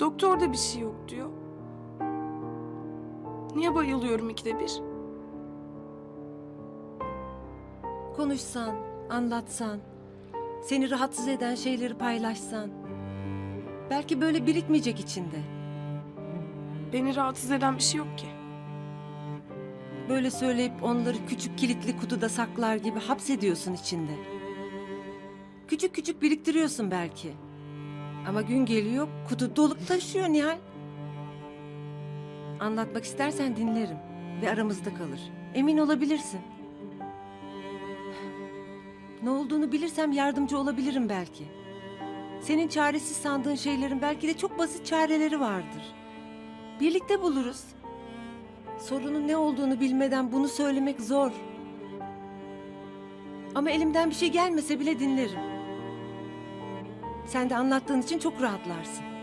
Doktor da bir şey yok diyor. Niye bayılıyorum ikide bir? Konuşsan, anlatsan, seni rahatsız eden şeyleri paylaşsan. Belki böyle birikmeyecek içinde. Beni rahatsız eden bir şey yok ki. Böyle söyleyip onları küçük kilitli kutuda saklar gibi hapsediyorsun içinde. Küçük küçük biriktiriyorsun belki. Ama gün geliyor kutu dolup taşıyor Nihal. Anlatmak istersen dinlerim ve aramızda kalır. Emin olabilirsin. Ne olduğunu bilirsem yardımcı olabilirim belki. Senin çaresiz sandığın şeylerin belki de çok basit çareleri vardır. Birlikte buluruz. Sorunun ne olduğunu bilmeden bunu söylemek zor. Ama elimden bir şey gelmese bile dinlerim. Sen de anlattığın için çok rahatlarsın.